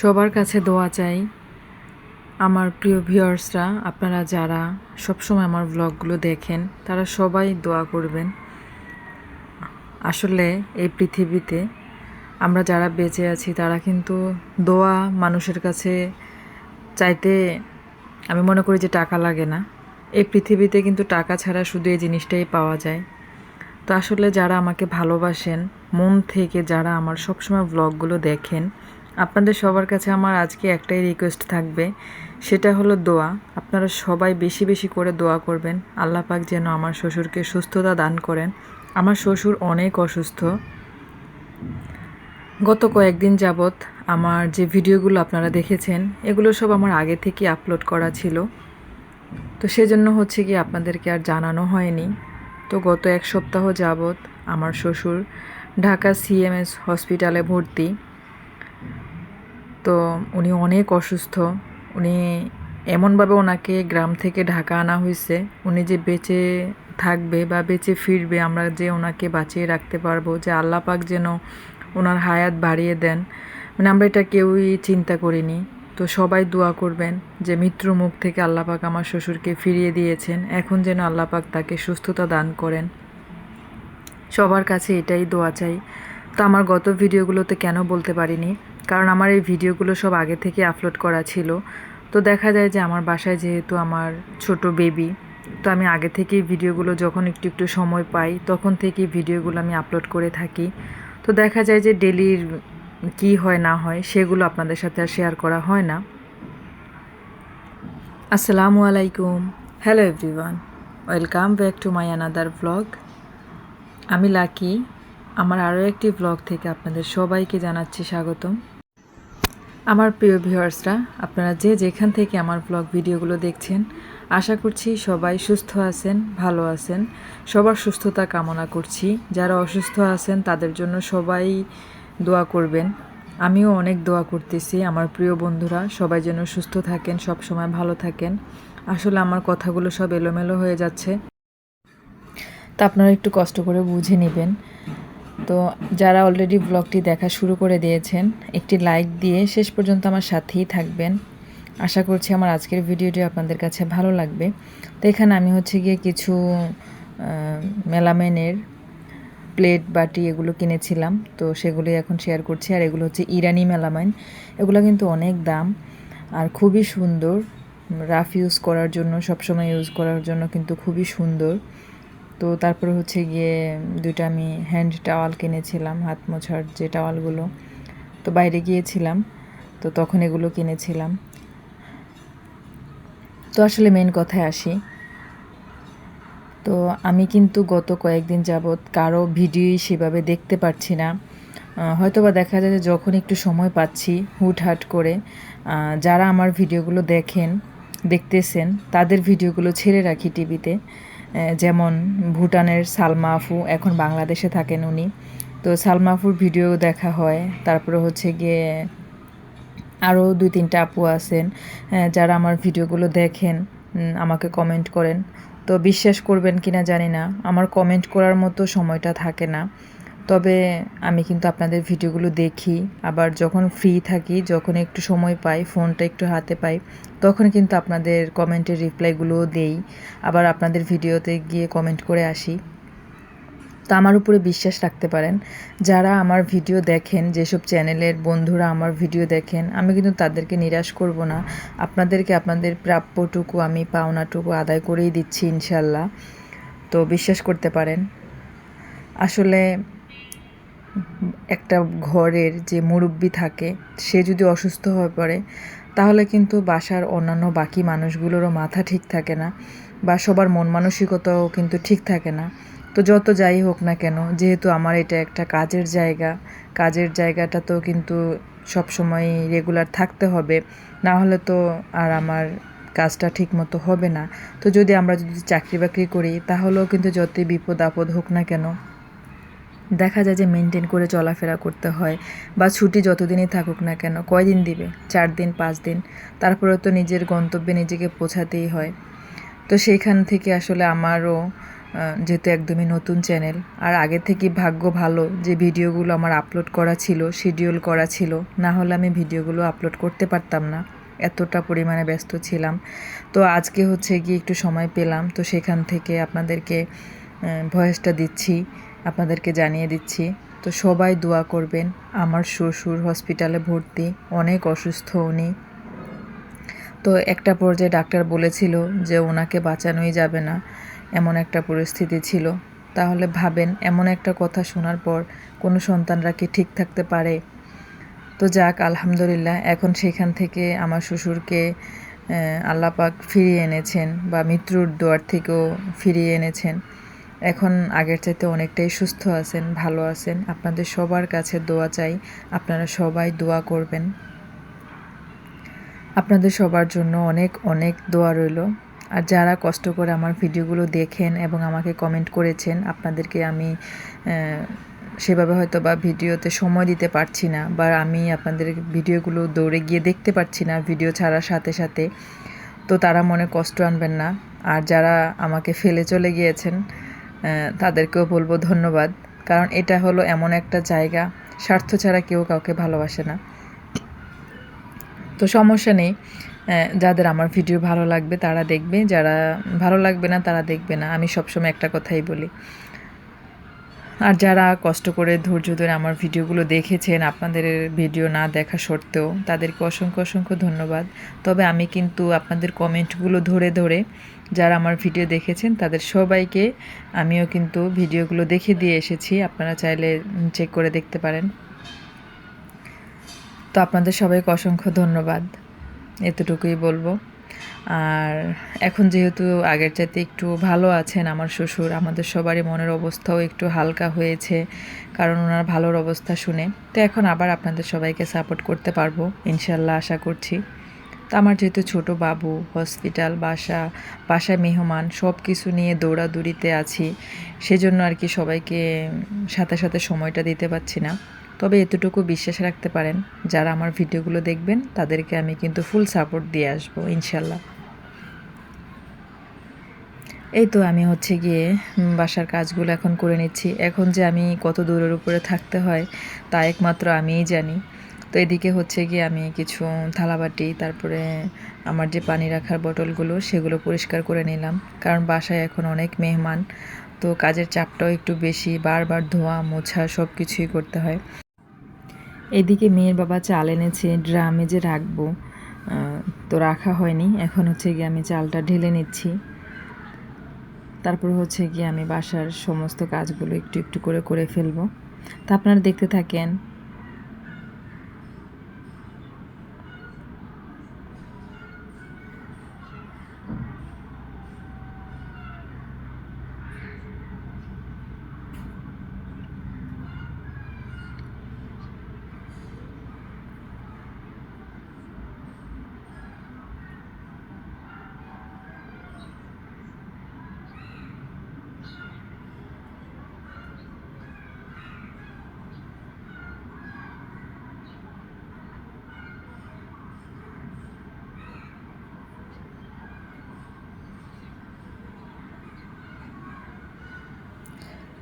সবার কাছে দোয়া চাই। আমার প্রিয় ভিউয়ার্সরা, আপনারা যারা সবসময় আমার ব্লগগুলো দেখেন, তারা সবাই দোয়া করবেন। আসলে এই পৃথিবীতে আমরা যারা বেঁচে আছি, তারা কিন্তু দোয়া মানুষের কাছে চাইতে আমি মনে করি যে টাকা লাগে না। এই পৃথিবীতে কিন্তু টাকা ছাড়া শুধু এই জিনিসটাই পাওয়া যায়। তো আসলে যারা আমাকে ভালোবাসেন, মন থেকে যারা আমার সবসময় ব্লগগুলো দেখেন আপনাদের সবার কাছে আমার আজকে একটাই রিকোয়েস্ট থাকবে, সেটা হলো দোয়া। আপনারা সবাই বেশি বেশি করে দোয়া করবেন। আল্লাহ পাক যেন আমার শ্বশুরকে সুস্থতা দান করেন। আমার শ্বশুর অনেক অসুস্থ। গত কয়েকদিন যাবৎ আমার যে ভিডিওগুলো আপনারা দেখেছেন, এগুলো সব আমার আগে থেকে আপলোড করা ছিল। তো সেজন্য হচ্ছে কি আপনাদেরকে আর জানানো হয়নি। তো গত এক সপ্তাহ যাবৎ আমার শ্বশুর ঢাকা সিএমএস হসপিটালে ভর্তি। তো উনি অনেক অসুস্থ। উনি এমনভাবে ওনাকে গ্রাম থেকে ঢাকা আনা হয়েছে, উনি যে বেঁচে থাকবে বা বেঁচে ফিরবে আমরা যে ওনাকে বাঁচিয়ে রাখতে পারব, যে আল্লাহ পাক যেন ওনার হায়াত বাড়িয়ে দেন মানে আমরা এটা কেউই চিন্তা করিনি। তো সবাই দোয়া করবেন যে মৃত্যুর মুখ থেকে আল্লাহ পাক আমার শ্বশুরকে ফিরিয়ে দিয়েছেন, এখন যেন আল্লাহ পাক তাকে সুস্থতা দান করেন। সবার কাছে এটাই দোয়া চাই। তো আমার গত ভিডিওগুলোতে কেন বলতে পারিনি কারণ আমার এই ভিডিওগুলো সব আগে থেকে আপলোড করা ছিল। তো দেখা যায় যে আমার বাসায় যেহেতু আমার ছোট বেবি তো আমি আগে থেকেই ভিডিওগুলো যখন একটু একটু সময় পাই, তখন থেকেই ভিডিওগুলো আমি আপলোড করে থাকি। তো দেখা যায় যে ডেলির কি হয় না হয়, সেগুলো আপনাদের সাথে আর শেয়ার করা হয় না। আসসালামু আলাইকুম। Hello everyone welcome back to my another blog আমি লাকি, আমার আরও একটি ব্লগ থেকে আপনাদের সবাইকে জানাচ্ছি স্বাগতম। আমার প্রিয় ভিউয়ার্সরা, আপনারা যে যেখান থেকে আমার ব্লগ ভিডিওগুলো দেখছেন, আশা করছি সবাই সুস্থ আছেন, ভালো আছেন। সবার সুস্থতা কামনা করছি। যারা অসুস্থ আছেন, তাদের জন্য সবাই দোয়া করবেন। আমিও অনেক দোয়া করতেছি আমার প্রিয় বন্ধুরা, সবাই যেন সুস্থ থাকেন সব সময় ভালো থাকেন। আসলে আমার কথাগুলো সব এলোমেলো হয়ে যাচ্ছে। তা আপনারা একটু কষ্ট করে বুঝে নেবেন। তো যারা অলরেডি ব্লগটি দেখা শুরু করে দিয়েছেন, একটি লাইক দিয়ে শেষ পর্যন্ত আমার সাথেই থাকবেন। আশা করছি আমার আজকের ভিডিওটি আপনাদের কাছে ভালো লাগবে। তো এখানে আমি হচ্ছে গিয়ে কিছু মেলামেনের প্লেট বাটি এগুলো কিনেছিলাম। তো সেগুলোই এখন শেয়ার করছি। আর এগুলো হচ্ছে ইরানি মেলামাইন এগুলো কিন্তু অনেক দাম আর খুবই সুন্দর। রাফ ইউজ করার জন্য, সবসময় ইউজ করার জন্য কিন্তু খুবই সুন্দর। তো তারপরে হচ্ছে গিয়ে দুইটা আমি হ্যান্ড টাওয়াল কিনেছিলাম, হাত মোছার যে টাওয়ালগুলো তো বাইরে গিয়েছিলাম, তো তখন এগুলো কিনেছিলাম। তো আসলে মেন কথায় আসি। তো আমি কিন্তু গত কয়েকদিন যাবৎ কারও ভিডিওই সেভাবে দেখতে পারছি না। হয়তো বা দেখা যায় যে যখন একটু সময় পাচ্ছি হুটহাট করে যারা আমার ভিডিওগুলো দেখেন, দেখতেছেন, তাদের ভিডিওগুলো ছেড়ে রাখি টিভিতে যেমন ভুটানের সালমা আফু, এখন বাংলাদেশে থাকেন উনি। তো সালমা আফুর ভিডিও দেখা হয়। তারপরে হচ্ছে গিয়ে আরও দুই তিনটা আপু আছেন যারা আমার ভিডিওগুলো দেখেন আমাকে কমেন্ট করেন। তো বিশ্বাস করবেন কিনা জানি না। আমার কমেন্ট করার মতো সময়টা থাকে না। তবে আমি কিন্তু আপনাদের ভিডিওগুলো দেখি। আবার যখন ফ্রি থাকি, যখন একটু সময় পাই, ফোনটা একটু হাতে পাই, তখন কিন্তু আপনাদের কমেন্টের রিপ্লাইগুলোও দেই। আবার আপনাদের ভিডিওতে গিয়ে কমেন্ট করে আসি। তো আমার উপরে বিশ্বাস রাখতে পারেন, যারা আমার ভিডিও দেখেন, যেসব চ্যানেলের বন্ধুরা আমার ভিডিও দেখেন, আমি কিন্তু তাদেরকে নিরাশ করব না। আপনাদেরকে আপনাদের প্রাপ্যটুকু, আমি পাওনাটুকু আদায় করেই দিচ্ছি, ইনশাল্লাহ। তো বিশ্বাস করতে পারেন। আসলে একটা ঘরের যে মুরব্বি থাকে, সে যদি অসুস্থ হয়ে পড়ে, তাহলে কিন্তু বাসার অন্যান্য বাকি মানুষগুলোরও মাথা ঠিক থাকে না বা সবার মন মানসিকতাও কিন্তু ঠিক থাকে না। তো যত যাই হোক না কেন, যেহেতু আমার এটা একটা কাজের জায়গা, কাজের জায়গাটা তো কিন্তু সব সময় রেগুলার থাকতে হবে, না হলে তো আর আমার কাজটা ঠিক মতো হবে না। তো যদি আমরা যদি চাকরি বাকরি করি, তাহলেও কিন্তু যতই বিপদ আপদ হোক না কেন দেখা যায় যে মেনটেন করে চলাফেরা করতে হয় বা ছুটি যতদিনই থাকুক না কেন, কয়দিন দিবে? চার দিন, পাঁচ দিন? তারপরে তো নিজের গন্তব্যে নিজেকে পৌঁছাতেই হয়। তো সেইখান থেকে আসলে আমারও যেহেতু একদমই নতুন চ্যানেল আর আগে থেকে ভাগ্য ভালো যে ভিডিওগুলো আমার আপলোড করা ছিল শিডিউল করা ছিল, না হলে আমি ভিডিওগুলো আপলোড করতে পারতাম না। এতটা পরিমাণে ব্যস্ত ছিলাম। তো আজকে হচ্ছে গিয়ে একটু সময় পেলাম। তো সেখান থেকে আপনাদেরকে ভয়েসটা দিচ্ছি। আপনাদেরকে জানিয়ে দিচ্ছি, তো সবাই দোয়া করবেন, আমার শ্বশুর হসপিটালে ভর্তি, অনেক অসুস্থ উনি। তো একটা পর্যায়ে ডাক্তার বলেছিল যে ওনাকে বাঁচানোই যাবে না, এমন একটা পরিস্থিতি ছিল। তাহলে ভাবেন, এমন একটা কথা শোনার পর কোনো সন্তানরা কি ঠিক থাকতে পারে? তো যাক, আলহামদুলিল্লাহ, এখন সেখান থেকে আমার শ্বশুরকে আল্লাপাক ফিরিয়ে এনেছেন বা মৃত্যুর দোয়ার থেকেও ফিরিয়ে এনেছেন। এখন আগের চাইতে অনেকটাই সুস্থ আছেন, ভালো আছেন। আপনাদের সবার কাছে দোয়া চাই, আপনারা সবাই দোয়া করবেন। আপনাদের সবার জন্য অনেক অনেক দোয়া রইল। আর যারা কষ্ট করে আমার ভিডিওগুলো দেখেন এবং আমাকে কমেন্ট করেছেন, আপনাদেরকে আমি সেভাবে হয়তো বা ভিডিওতে সময় দিতে পারছি না বা আমি আপনাদের ভিডিওগুলো দৌড়ে গিয়ে দেখতে পারছি না ভিডিও ছাড়ার সাথে সাথে, তো তারা মনে কষ্ট আনবেন না। আর যারা আমাকে ফেলে চলে গিয়েছেন তাদেরকেও বলব ধন্যবাদ। কারণ এটা হলো এমন একটা জায়গা, স্বার্থ ছাড়া কেউ কাউকে ভালোবাসে না। তো সমস্যা নেই যাদের আমার ভিডিও ভালো লাগবে তারা দেখবে, যারা ভালো লাগবে না তারা দেখবে না। আমি সবসময় একটা কথাই বলি। আর যারা কষ্ট করে ধৈর্য ধরে আমার ভিডিওগুলো দেখেছেন, আপনাদের ভিডিও না দেখা সত্ত্বেও তাদেরকে অসংখ্য অসংখ্য ধন্যবাদ। তবে আমি কিন্তু আপনাদের কমেন্টগুলো ধরে ধরে যারা আমার ভিডিও দেখেছেন, তাদের সবাইকে আমিও কিন্তু ভিডিওগুলো দেখে দিয়ে এসেছি। আপনারা চাইলে চেক করে দেখতে পারেন। তো আপনাদের সবাইকে অসংখ্য ধন্যবাদ। এতটুকুই বলব। আর এখন যেহেতু আগের চাইতে একটু ভালো আছেন আমার শ্বশুর, আমাদের সবারই মনের অবস্থাও একটু হালকা হয়েছে, কারণ ওনার ভালোর অবস্থা শুনে। তো এখন আবার আপনাদের সবাইকে সাপোর্ট করতে পারব, ইনশাল্লাহ আশা করছি। তো আমার যেহেতু ছোট বাবু হসপিটাল বাসা, বাসায় মেহমান সব কিছু নিয়ে দৌড়াদৌড়িতে আছি, সেজন্য আর কি সবাইকে সাথে সাথে সময়টা দিতে পারছি না। তবে এতটুকু বিশ্বাস রাখতে পারেন, যারা আমার ভিডিওগুলো দেখবেন, তাদেরকে আমি কিন্তু ফুল সাপোর্ট দিয়ে আসব, ইনশাল্লাহ। এই তো আমি হচ্ছে গিয়ে বাসার কাজগুলো এখন করে নিচ্ছি। এখন যে আমি কত দূরের উপরে থাকতে হয়, তা একমাত্র আমিই জানি। তো এদিকে হচ্ছে গিয়ে আমি কিছু থালাবাটি, তারপরে আমার যে পানি রাখার বোতলগুলো সেগুলো পরিষ্কার করে নিলাম। কারণ বাসায় এখন অনেক মেহমান, তো কাজের চাপটাও একটু বেশি, বারবার ধোয়া, মোছা সব কিছুই করতে হয়। এদিকে মেয়ের বাবা চাল এনেছে, ড্রামে যে রাখব তো রাখা হয়নি। এখন হচ্ছে গিয়ে আমি চালটা ঢেলে নিচ্ছি। তারপর হচ্ছে গিয়ে আমি বাসার সমস্ত কাজগুলো একটু একটু করে করে ফেলব। তা আপনারা দেখতে থাকেন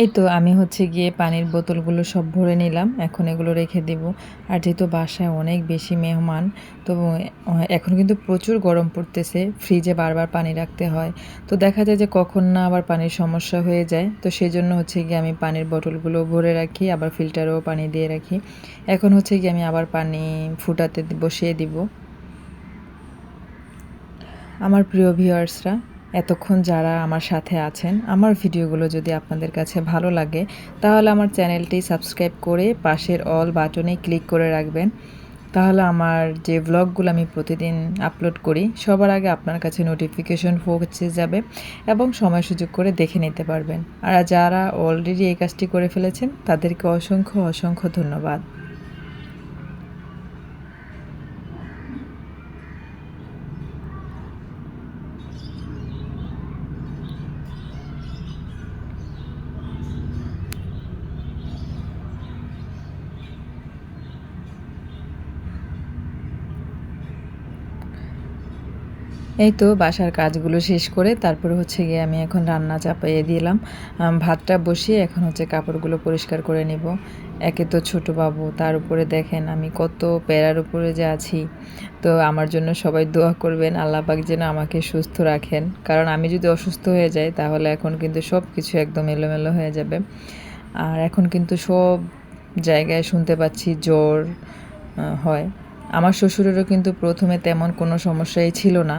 এই তো আমি হচ্ছে গিয়ে পানির বোতলগুলো সব ভরে নিলাম, এখন এগুলো রেখে দেব। আর যেহেতু বাসায় অনেক বেশি মেহমান, তো এখন কিন্তু প্রচুর গরম পড়তেছে, ফ্রিজে বারবার পানি রাখতে হয়। তো দেখা যায় যে কখন না আবার পানির সমস্যা হয়ে যায়, তো সেই জন্য হচ্ছে গিয়ে আমি পানির বোতলগুলো ভরে রাখি, আবার ফিল্টারেও পানি দিয়ে রাখি। এখন হচ্ছে গিয়ে আমি আবার পানি ফুটাতে বসিয়ে দিব। আমার প্রিয় ভিউয়ার্সরা এতক্ষণ যারা আমার সাথে আছেন, আমার ভিডিওগুলো যদি আপনাদের কাছে ভালো লাগে, তাহলে আমার চ্যানেলটি সাবস্ক্রাইব করে পাশের অল বাটনে ক্লিক করে রাখবেন। তাহলে আমার যে ব্লগগুলো আমি প্রতিদিন আপলোড করি, সবার আগে আপনার কাছে নোটিফিকেশন পৌঁছে যাবে এবং সময় সুযোগ করে দেখে নিতে পারবেন। আর যারা অলরেডি এই কাজটি করে ফেলেছেন, তাদেরকে অসংখ্য অসংখ্য ধন্যবাদ। এই তো বাসার কাজগুলো শেষ করে তারপরে হচ্ছে গিয়ে আমি এখন রান্না চাপাইয়ে দিলাম। ভাতটা বসিয়ে এখন হচ্ছে কাপড়গুলো পরিষ্কার করে নিব। একে তো ছোট বাবু, তার উপরে দেখেন আমি কত প্যারার উপরে যে আছি। তো আমার জন্য সবাই দোয়া করবেন, আল্লাহ পাক যেন আমাকে সুস্থ রাখেন। কারণ আমি যদি অসুস্থ হয়ে যাই, তাহলে এখন কিন্তু সব কিছু একদম এলোমেলো হয়ে যাবে। আর এখন কিন্তু সব জায়গায় শুনতে পাচ্ছি জ্বর হয়। আমার শ্বশুরেরও কিন্তু প্রথমে তেমন কোনো সমস্যাই ছিল না।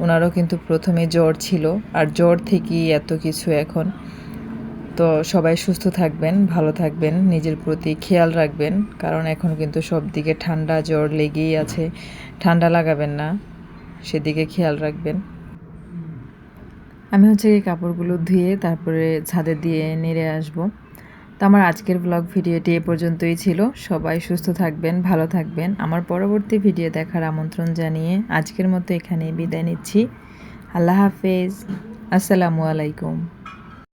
ওনারও কিন্তু প্রথমে জ্বর ছিল, আর জ্বর থেকেই এত কিছু এখন। তো সবাই সুস্থ থাকবেন, ভালো থাকবেন, নিজের প্রতি খেয়াল রাখবেন, কারণ এখন কিন্তু সব দিকে ঠান্ডা জ্বর লেগেই আছে। ঠান্ডা লাগাবেন না, সেদিকে খেয়াল রাখবেন। আমি হচ্ছে এই কাপড়গুলো ধুয়ে তারপরে ছাদে দিয়ে নেড়ে আসব। তো আমার আজকের ব্লগ ভিডিওটি এ পর্যন্তই ছিল। সবাই সুস্থ থাকবেন, ভালো থাকবেন। আমার পরবর্তী ভিডিও দেখার আমন্ত্রণ জানিয়ে আজকের মতো এখানে বিদায় নিচ্ছি। আল্লাহ হাফেজ। আসসালামু আলাইকুম।